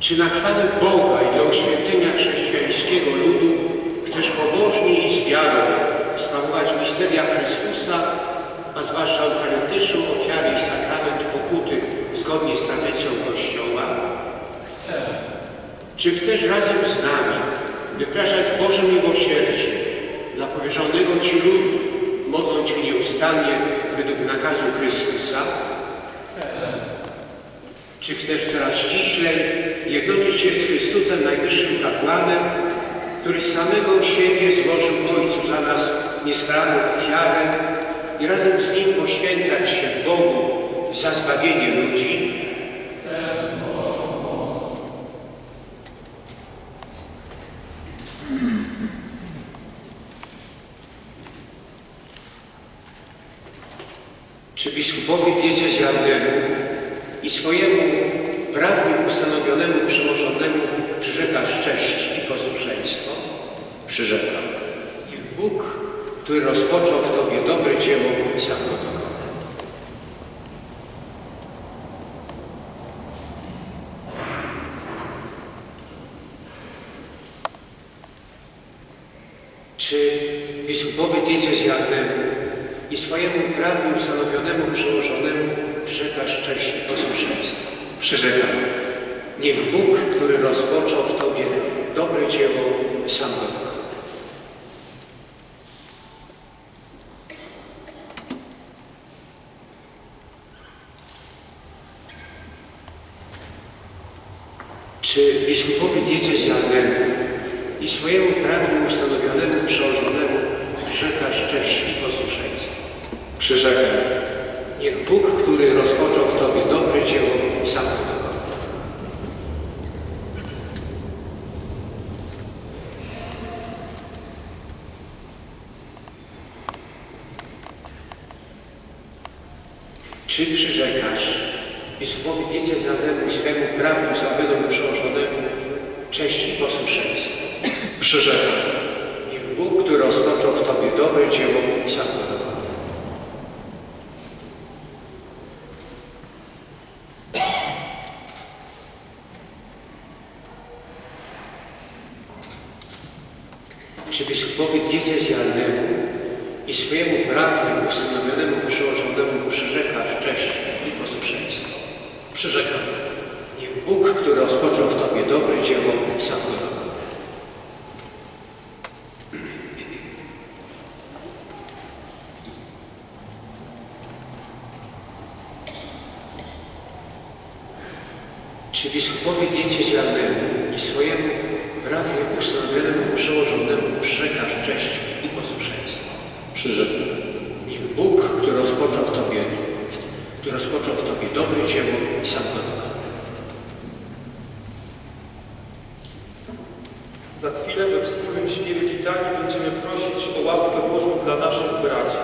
Czy na chwałę Boga i dla uświęcenia chrześcijańskiego ludu chcesz pobożnie i z wiarą sprawować misteria Chrystusa, a zwłaszcza eucharystyczną ofiarę i sakrament pokuty zgodnie z tradycją Kościoła? Czy chcesz razem z nami wypraszać Boże miłosierdzie dla powierzonego Ci ludu, modląc się nieustannie według nakazu Chrystusa? Czy chcesz coraz ściślej jednoczyć się z Chrystusem Najwyższym Kapłanem, który samego siebie złożył Ojcu za nas nieskalaną ofiarę i razem z Nim poświęcać się Bogu za zbawienie ludzi? Czy biskupowi diecezjalnemu i swojemu prawnie ustanowionemu przełożonemu przyrzekasz cześć i posłuszeństwo? Przyrzekam. Niech Bóg, który rozpoczął w Tobie dobre dzieło, sam go dokona. Czy biskupowi diecezjalnemu i swojemu prawnie ustanowionemu przełożonemu przyrzekasz cześć i posłuszeństwo? Przyrzekam. Niech Bóg, który rozpoczął w Tobie dobre dzieło, sam go dokona. Czy biskupowi diecezjalnemu i swojemu prawnie ustanowionemu przełożonemu przyrzekasz cześć i posłuszeństwo? Przyrzekam. Niech Bóg, który rozpoczął w Tobie dobre dzieło, sam go dokona. Czy przyrzekasz biskupowi diecezjalnemu i swemu prawnie ustanowionemu przełożonemu cześć i posłuszeństwo? Przyrzekam. Niech Bóg, który rozpoczął w Tobie dobre dzieło, sam. Czy biskupowi diecezjalnemu i swojemu prawnie ustanowionemu przełożonemu przyrzekasz cześć i posłuszeństwo? Przyrzekam. Niech Bóg, który rozpoczął w Tobie dobre dzieło, sam go. Czy biskupowi diecezjalnemu i swojemu prawnie ustanowionemu przełożonemu przyrzekasz cześć i posłuszeństwo? Przyrzekam. Niech Bóg, który rozpoczął w Tobie, który rozpoczął w Tobie dobre dzieło, sam go. Za chwilę we wspólnym śpiewie litanii będziemy prosić o łaskę Bożą dla naszych braci.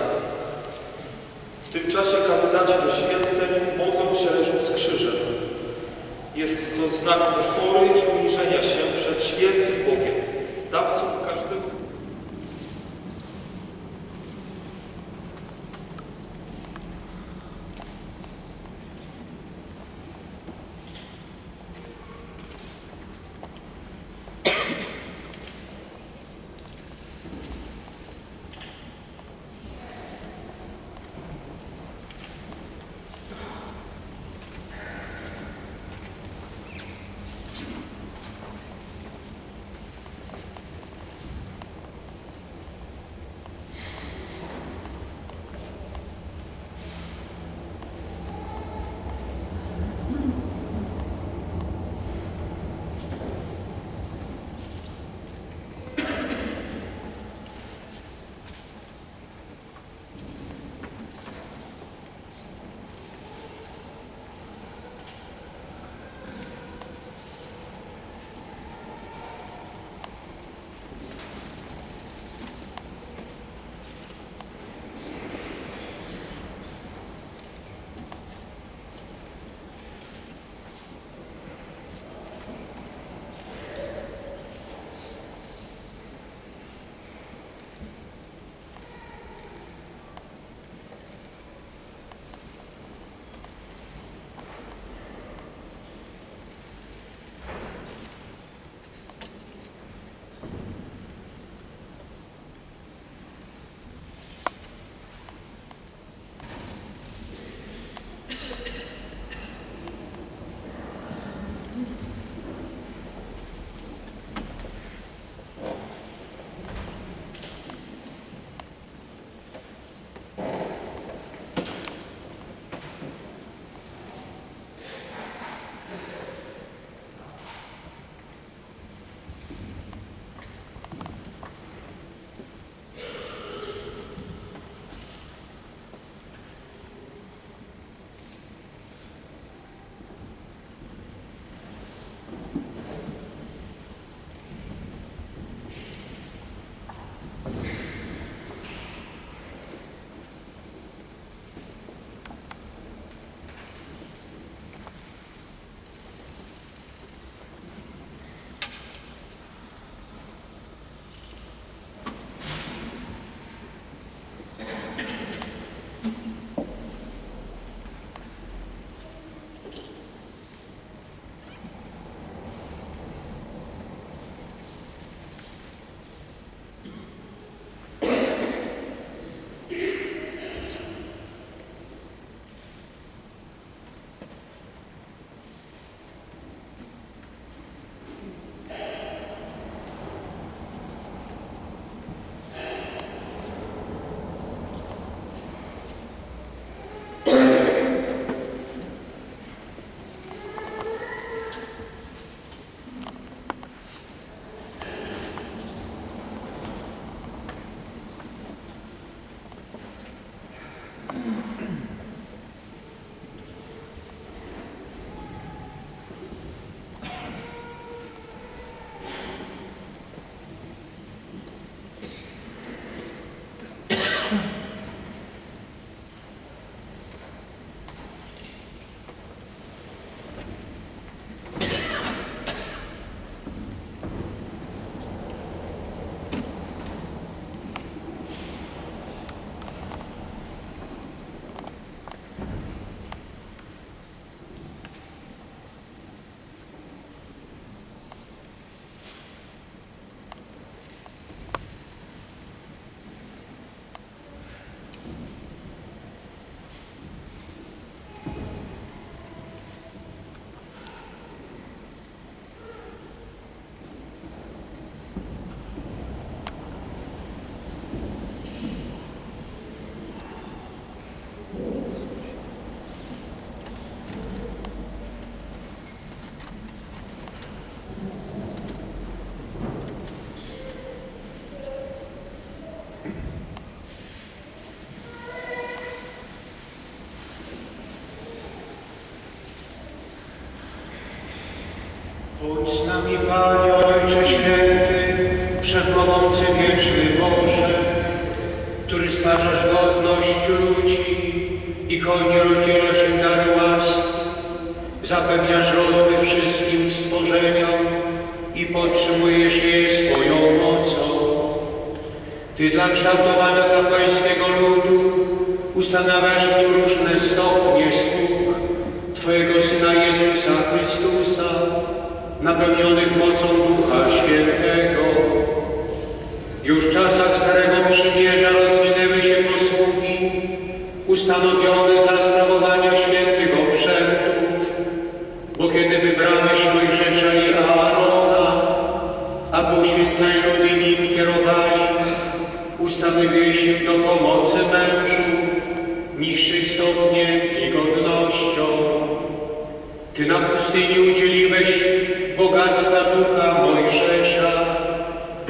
W tym czasie kandydaci do święceń modlą się leżąc krzyżem. Jest to znak pokory i uniżenia się przed świętym Bogiem, dawcą Panie Ojcze Święty, Wszechmogący Wieczny Boże, który stwarzasz godność ludzi i hojnie rozdzielasz im dary łaski, zapewniasz rozwój wszystkim stworzeniom i podtrzymujesz je swoją mocą. Ty dla kształtowania kapłańskiego ludu ustanawiasz nim różne stopnie sług Twojego Syna Jezusa napełnionych mocą Ducha Świętego. Już w czasach Starego Przymierza rozwinęły się posługi ustanowione dla sprawowania świętych obrzędów, bo kiedy wybrałeś Mojżesza i Aarona, aby uświęcaj ludy nim kierowali, ustanowiłeś im do pomocy mężów, niższych stopniem i godnością. Ty na pustyni udzieliłeś bogactwa ducha Mojżesza,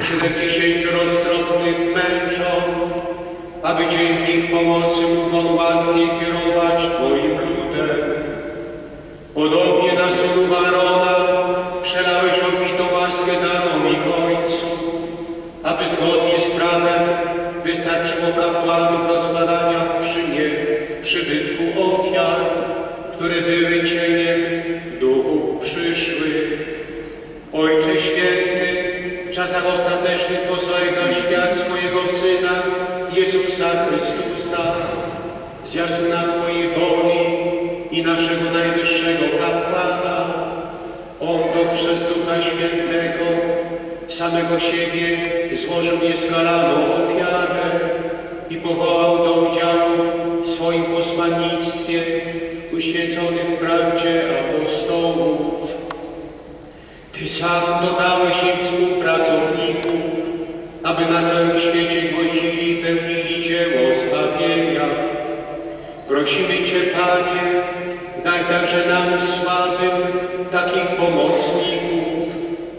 siedemdziesięciu roztropnym mężom, aby dzięki ich pomocy mógł łatwiej kierować Twoim ludem. Podobnie na synu Arona przelałeś obfitą łaskę daną ich ojcu, aby zgodnie z prawem wystarczyło kapłanów i naszego najwyższego kapłana. On to przez Ducha Świętego samego siebie złożył nieskalaną ofiarę i powołał do udziału w swoim posłannictwie uświęconych w prawdzie apostołów. Ty sam dodałeś im współpracowników, aby na całym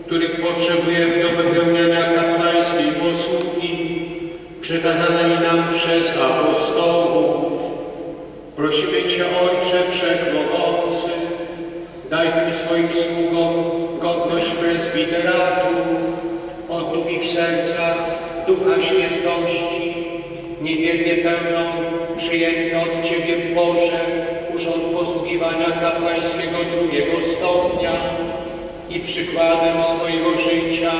których potrzebujemy do wypełniania kapłańskiej posługi, przekazanej nam przez apostołów. Prosimy Cię, Ojcze Wszechmogący, daj swoim sługom godność prezbiteratu, odnów ich serca Ducha Świętości, niewiernie pełną przyjęty od Ciebie w Boże urząd posługiwania kapłańskiego drugiego stopnia i przykładem swojego życia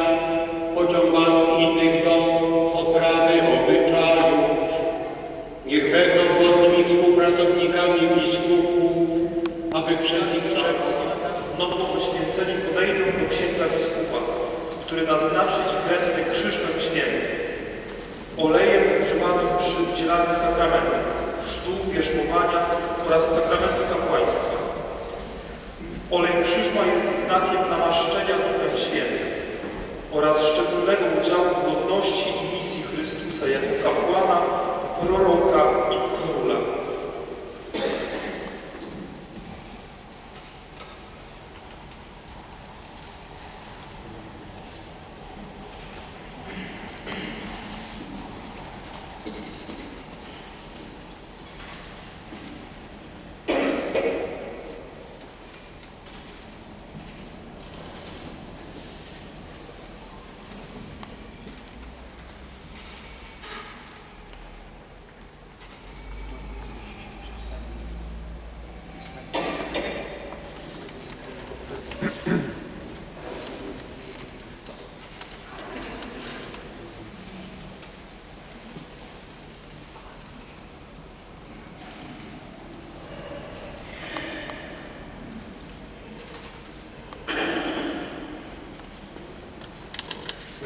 pociągano innych do poprawy obyczajów. Niech będą godnymi współpracownikami biskupów, aby przed nich przed Nowo poświęceni podejdą do księdza biskupa, który naznaczy ich ręce krzyżem śniegu. Olejem używanym przy udzielaniu sakramentów, chrztu, bierzmowania oraz sakramentu kapłaństwa. Olej krzyżma jest znakiem namaszczenia Duchem Świętym oraz szczególnego udziału w godności i misji Chrystusa jako kapłana, proroka i króla.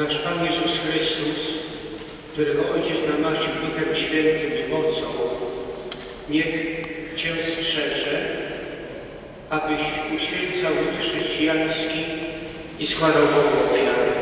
Nasz Pan Jezus Chrystus, którego Ojciec namaścił Duchem Świętym i mocą, niech Cię strzeże, abyś uświęcał chrześcijański i składał Bogu ofiary.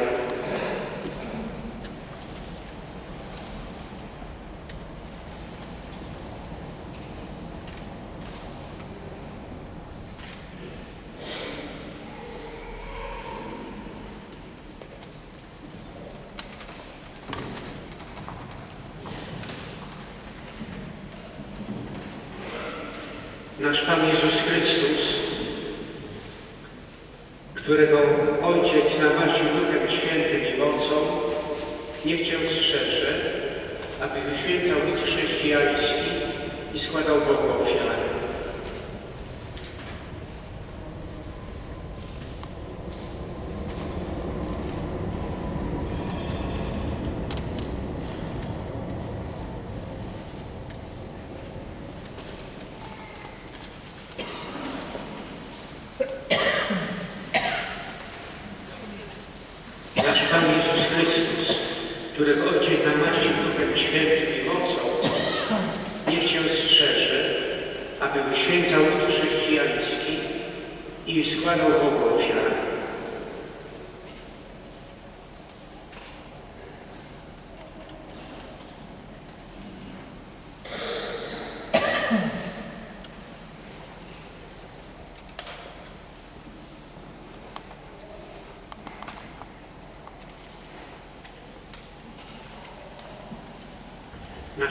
Nasz Pan Jezus Chrystus, którego Ojciec namaścił Duchem Świętym i mocą, niech Cię strzeże, aby wyświęcał lud chrześcijański i składał Bogu ofiary. Nasz Pan Jezus Chrystus, którego Ojciec namaścił Duchem Świętym i mocą, niech Cię strzeże, aby wyświęcał lud chrześcijański i składał Bogu ofiary.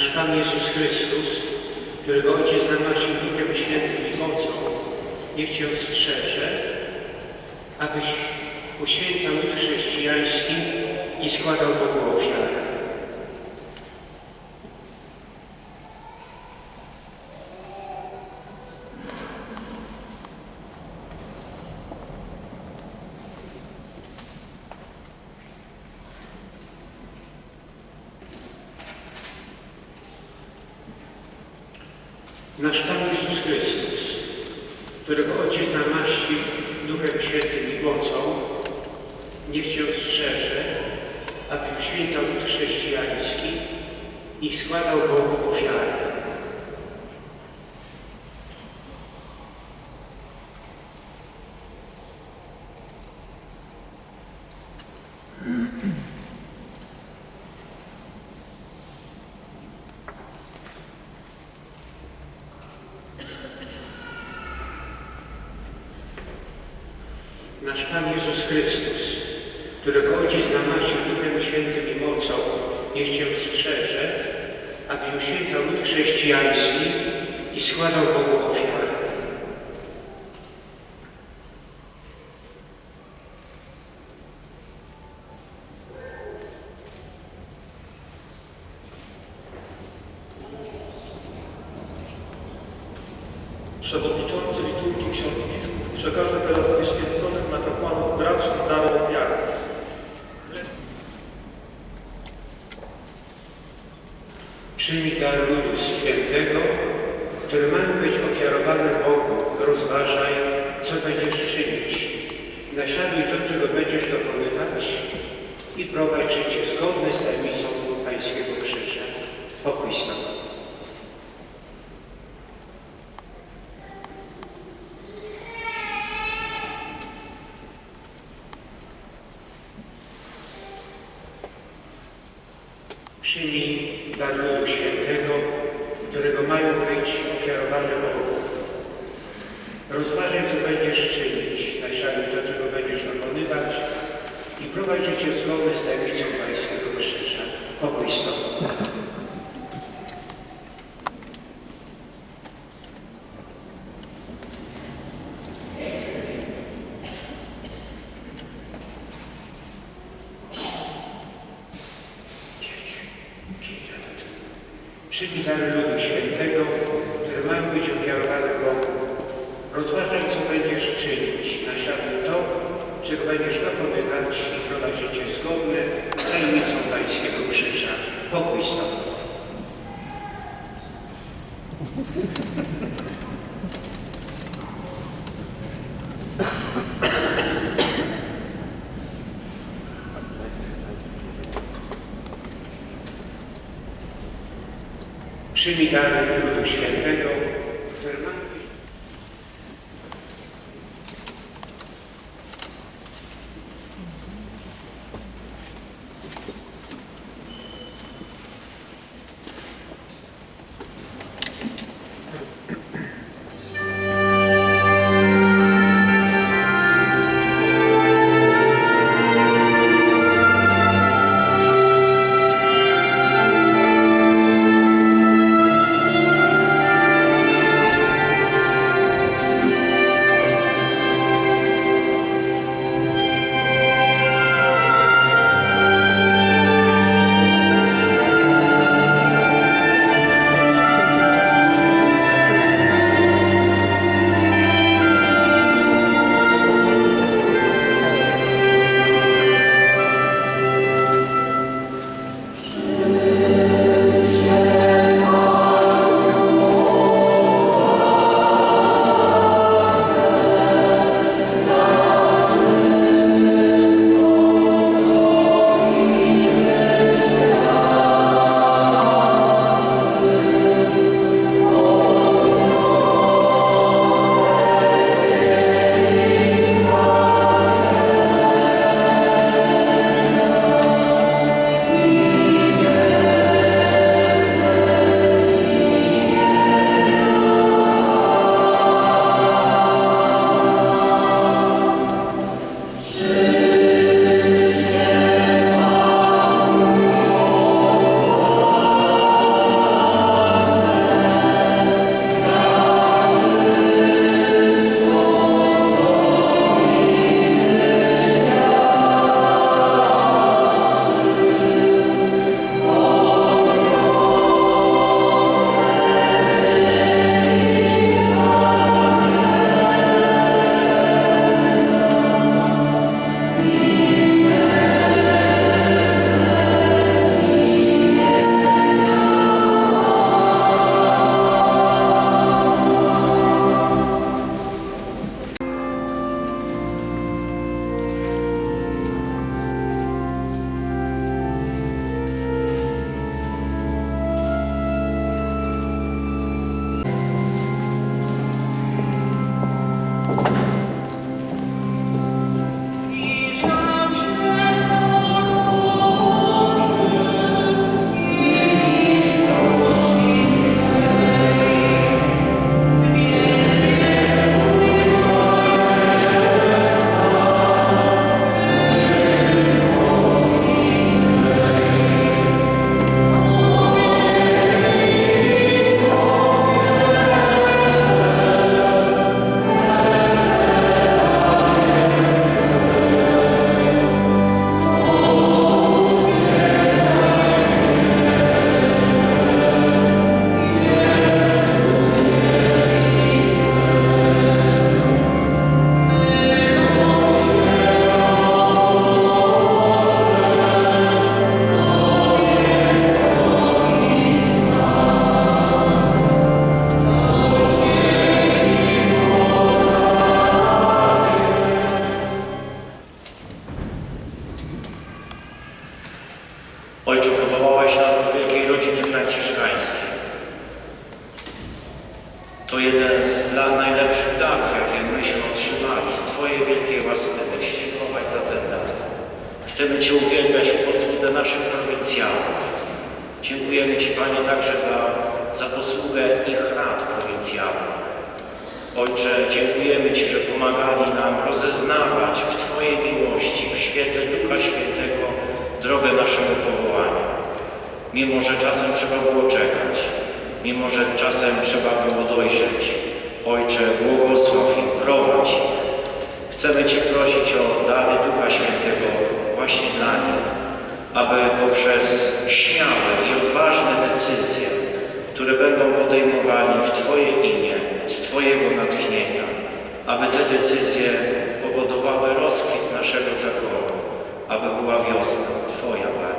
Nasz Pan Jezus Chrystus, którego Ojciec namaścił Duchem Świętym i mocą, niech Cię strzeże, abyś uświęcał chrześcijański i składał Bogu ofiary. Nasz Pan Jezus Chrystus, którego Ojciec namaścił Duchem Świętym i mocą, niech Cię strzeże, aby uświęcał lud chrześcijański i składał Bogu ofiary. Nasz Pan Jezus Chrystus, którego Ojciec namaścił Duchem Świętym i mocą, niech Cię strzeże, aby uświęcał lud chrześcijański i składał Bogu ofiary. Przewodniczący liturgii ksiądz biskup przekaże teraz wyświęconym na kapłanów braci dar ofiary. Przyjmij dar ludu świętego, który mają być ofiarowane Bogu. Rozważaj, co będziesz czynić. Naśladuj to, czego będziesz dokonywać i prowadź życie zgodne z tajemnicą Pańskiego Krzyża. Pokój z. Przyjmij dar ludu świętego, którego mają być ofiarowane Bogu. Rozważaj, co będziesz czynić, naśladuj to, czego będziesz dokonywać i prowadź życie zgodne z tajemnicą Pańskiego Krzyża. Pokój z Tobą. Przyjmij dar ludu świętego, które mają być ofiarowane Bogu. Rozważaj, co będziesz czynić. Naśladuj to, czego będziesz dokonywać i prowadzicie zgodne z tajemnicą Pańskiego Krzyża. Pokój z Tobą. Przyjmij dar ludu świętego, uwielbiać w posłudze. Dziękujemy Ci, Panie, także za, za posługę ich rad prowincjałów. Ojcze, dziękujemy Ci, że pomagali nam rozeznawać w Twojej miłości, w świetle Ducha Świętego drogę naszego powołania. Mimo, że czasem trzeba było czekać, mimo, że czasem trzeba było dojrzeć. Ojcze, błogosław i prowadź. Chcemy Cię prosić o dary Ducha Świętego właśnie dla nich, aby poprzez śmiałe i odważne decyzje, które będą podejmowali w Twoje imię, z Twojego natchnienia, aby te decyzje powodowały rozkwit naszego zakonu, aby była wiosna Twoja, Panie.